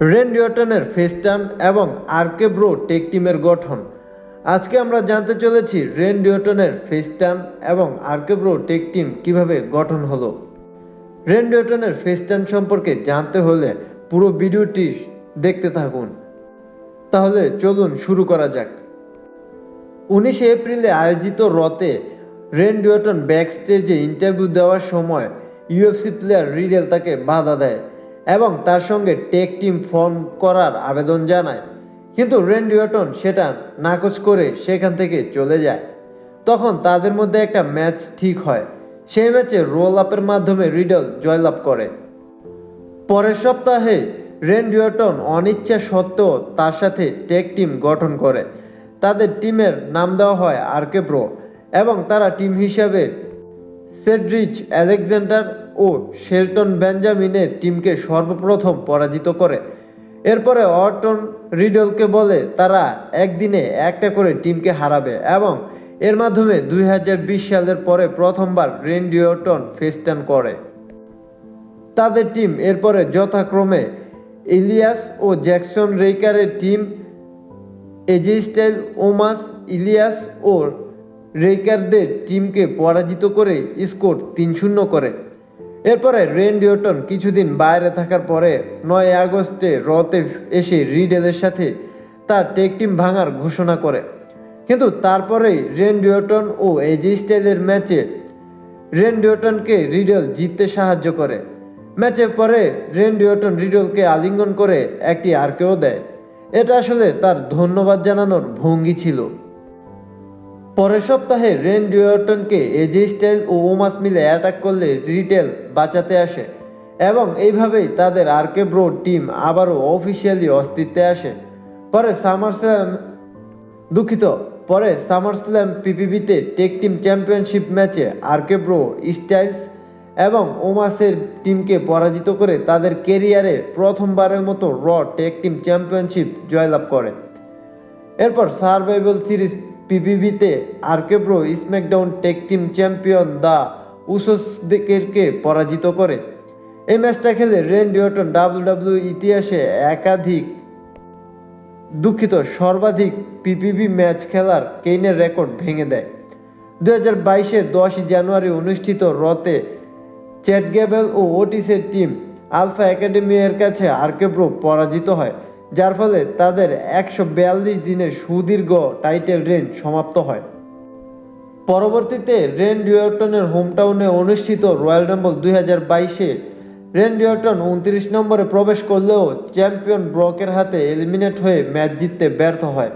Randy অটনের ফেস্টান এবং আরকে bro take টিমের গঠন। আজকে আমরা জানতে চলেছি রেন্ডি অটনের ফেস্টান এবং আরকে ব্রো টেক টিম কীভাবে গঠন হলো। রেন্ডি অটনের ফেস্টান সম্পর্কে জানতে হলে পুরো ভিডিওটি দেখতে থাকুন। তাহলে চলুন শুরু করা যাক। উনিশে এপ্রিলে আয়োজিত রতে রেন্ডি অটন ব্যাক স্টেজে ইন্টারভিউ দেওয়ার সময় ইউএফসি প্লেয়ার রিডেল তাকে বাধা দেয়। এবং তার সঙ্গে টেক টিম ফর্ম করার আবেদন জানায়। কিন্তু রেন্ডি অটন সেটা নাকচ করে সেখান থেকে চলে যায়। তখন তাদের মধ্যে একটা ম্যাচ ঠিক হয়। সেই ম্যাচে রোল আপের মাধ্যমে রিডল জয়লাভ করে। পরের সপ্তাহে রেন্ডি অটন অনিচ্ছা সত্ত্বেও তার সাথে টেক টিম গঠন করে। তাদের টিমের নাম দেওয়া হয় আরকে প্রো এবং তারা টিম হিসাবে সেড্রিচ আলেকজান্ডার ও শেলটন বেঞ্জামিনের টিমকে সর্বপ্রথম পরাজিত করে। এরপরে অর্টন রিডলকে বলে তারা একদিনে একটা করে টিমকে হারাবে এবং এর মাধ্যমে দুই হাজার বিশ সালের পরে প্রথমবার রেন্ডি অর্টন ফেস্টান করে। তাদের টিম এরপরে যথাক্রমে ইলিয়াস ও Jackson রেইকারের team, AJ Styles, Omos Elias ও রেইকারদের টিমকে পরাজিত করে স্কোর তিন শূন্য করে। এরপরে রেন ডিওটন কিছুদিন বাইরে থাকার পরে নয় আগস্টে রতে এসে রিডেলের সাথে তার টেক টিম ভাঙার ঘোষণা করে। কিন্তু তারপরেই রেন ডিওটন ও এজি স্টাইলের ম্যাচে রেন ডিওটনকে রিডেল জিততে সাহায্য করে। ম্যাচের পরে রেন ডিওটন রিডলকে আলিঙ্গন করে একটি আরকেও দেয়। এটা আসলে তার ধন্যবাদ জানানোর ভঙ্গি ছিল। পরের সপ্তাহে রেন ডিওটনকে এজে স্টাইল ও ওমাস মিলে অ্যাটাক করলে রিটেল বাঁচাতে আসে এবং এইভাবেই তাদের আরকে ব্রো টিম আবারও অফিসিয়ালি অস্তিত্বে আসে। পরে সামার স্ল্যাম দুঃখিত, পরে সামার স্ল্যাম পিপিবিতে টেক টিম চ্যাম্পিয়নশিপ ম্যাচে আরকে ব্রো স্টাইলস এবং ওমাসের টিমকে পরাজিত করে তাদের কেরিয়ারে প্রথমবারের মতো র টেক টিম চ্যাম্পিয়নশিপ জয়লাভ করে। এরপর survival Series পিপিবিতে R K Bro SmackDown tag team champion the উসোসদেরকে পরাজিত করে। এই ম্যাচটা খেলে রেন ডিওটন ডাব্লিউ ইতিহাসে একাধিক দুঃখিত, সর্বাধিক পিপিবি ম্যাচ খেলার কেইনের রেকর্ড ভেঙে দেয়। দু হাজার বাইশের দশই জানুয়ারি অনুষ্ঠিত রতে চ্যাট ও ওটিসের টিম আলফা একাডেমির কাছে আর্কেব্রো পরাজিত হয়। যার ফলে তাদের একশো বিয়াল্লিশ দিনের সুদীর্ঘ টাইটেল রেঞ্জ সমাপ্ত হয়। পরবর্তীতে রেন ডিওটনের হোমটাউনে অনুষ্ঠিত রয়্যাল রাম্বল দুই হাজার বাইশে রেন ডিওটন উনত্রিশ নম্বরে প্রবেশ করলেও চ্যাম্পিয়ন ব্রকের হাতে এলিমিনেট হয়ে ম্যাচ জিততে ব্যর্থ হয়।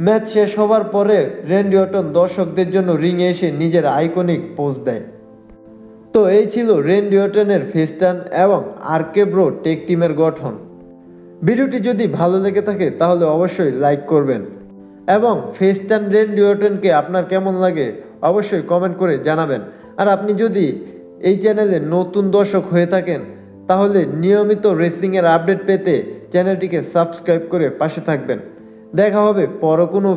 ম্যাচ শেষ হওয়ার পরে রেন ডিওটন দর্শকদের জন্য রিংয়ে এসে নিজের আইকনিক পোজ দেয়। তো এই ছিল রেন ডিওটনের ফেস্টান এবং আরকে ব্রো টেক টিমের গঠন। ভিডিওটি যদি ভালো লেগে থাকে, তাহলে অবশ্যই লাইক করবেন। এবং ফেস্টান রেন ডিওটনকে আপনার কেমন লাগে, অবশ্যই কমেন্ট করে জানাবেন। আর আপনি যদি এই চ্যানেলে নতুন দর্শক হয়ে থাকেন, তাহলে নিয়মিত রেসিংয়ের আপডেট পেতে চ্যানেলটিকে সাবস্ক্রাইব করে পাশে থাকবেন। দেখা হবে পর কোনো